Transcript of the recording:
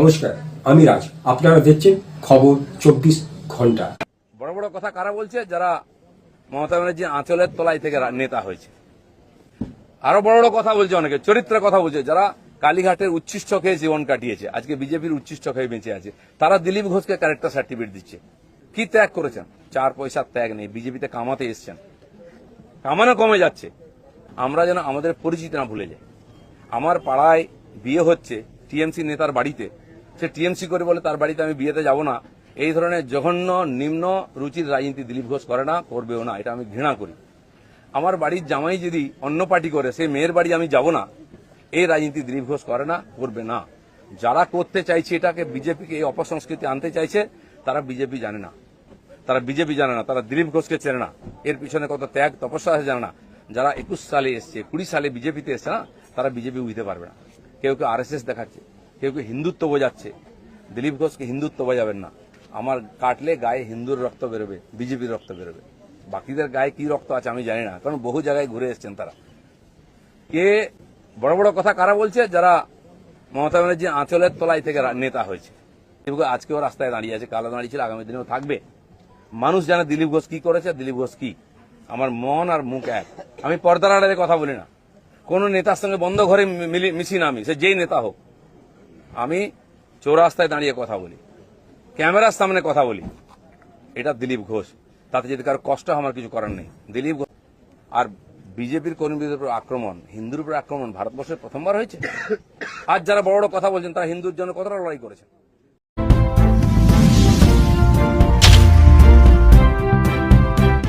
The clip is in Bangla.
নমস্কার, আমি রাজ। আপনারা দেখছেন খবর চব্বিশ ঘণ্টা। বড় বড় কথা কারা বলছে? যারা মমতা ব্যানার্জি আঁচলের তলায় থেকে নেতা হয়েছে। আরও বড় বড় কথা বলছে অনেকে, চরিত্রের কথা বলছে। যারা কালীঘাটের উচ্ছিষ্ট খেয়ে জীবন কাটিয়েছে, আজকে বিজেপির উচ্ছিষ্ট খেয়ে বেঁচে আছে, তারা দিলীপ ঘোষকে ক্যারেক্টার সার্টিফিকেট দিচ্ছে। কি ত্যাগ করেছেন? চার পয়সার ত্যাগ নেই, বিজেপিতে কামাতে এসছেন। কামানো কমে যাচ্ছে। আমরা যেন আমাদের পরিচিতি না ভুলে যাই। আমার পাড়ায় বিয়ে হচ্ছে টিএমসি নেতার বাড়িতে সে টিএমসি করে বলে তার বাড়িতে আমি বিয়েতে যাব না। এই ধরনের জঘন্য, নিম্ন রুচির রাজনীতি দিলীপ ঘোষ করে না, করবেও না। এটা আমি ঘৃণা করি। আমার বাড়ির জামাই যদি অন্য পার্টি করে, সেই মেয়ের বাড়ি আমি যাব না। এই রাজনীতি দিলীপ ঘোষ করে না, করবে না। যারা করতে চাইছে এটাকে বিজেপিকে এই অপসংস্কৃতি আনতে চাইছে, তারা বিজেপি জানে না। তারা বিজেপি জানে না, তারা দিলীপ ঘোষকে চেনে না। এর পিছনে কত ত্যাগ, তপস্যা আছে জানে না। যারা একুশ সালে এসছে, কুড়ি সালে বিজেপিতে এসছে না, তারা বিজেপি বুঝতে পারবে না। কেউ কেউ আরএসএস দেখাচ্ছে। কেউ কেউ হিন্দুত্ব বোঝাচ্ছে। দিলীপ ঘোষকে হিন্দুত্ব বোঝাবেন না। আমার কাটলে গায়ে হিন্দুর রক্ত বেরোবে, বিজেপির রক্ত বেরোবে। বাকিদের গায়ে কি রক্ত আছে আমি জানি না, কারণ বহু জায়গায় ঘুরে এসছেন তারা। কে বড় বড় কথা কারা বলছে? যারা মমতা ব্যানার্জি আঁচলের তলায় থেকে নেতা হয়েছে। আজকেও রাস্তায় দাঁড়িয়ে আছে, কালো দাঁড়িয়ে ছিল, আগামী দিনেও থাকবে। মানুষ জানে দিলীপ ঘোষ কি করেছে, দিলীপ ঘোষ কি? আমার মন আর মুখ এক। আমি পর্দার আড়ালে কথা বলি না। কোন নেতার সঙ্গে বন্ধ ঘরে মিশি না আমি, সে যেই নেতা হোক। আমি চৌরাস্তায় দাঁড়িয়ে কথা বলি। ক্যামেরার সামনে কথা বলি। এটা দিলীপ ঘোষ। তাতে যদি কারও কষ্ট আমার কিছু করার নেই। দিলীপ ঘোষ আর বিজেপির কর্মীদের উপর আক্রমণ, হিন্দুর উপর আক্রমণ ভারতবর্ষের প্রথমবার হয়েছে? আজ যারা বড় বড় কথা বলছেন, তারা হিন্দুর জন্য কতটা লড়াই করেছেন?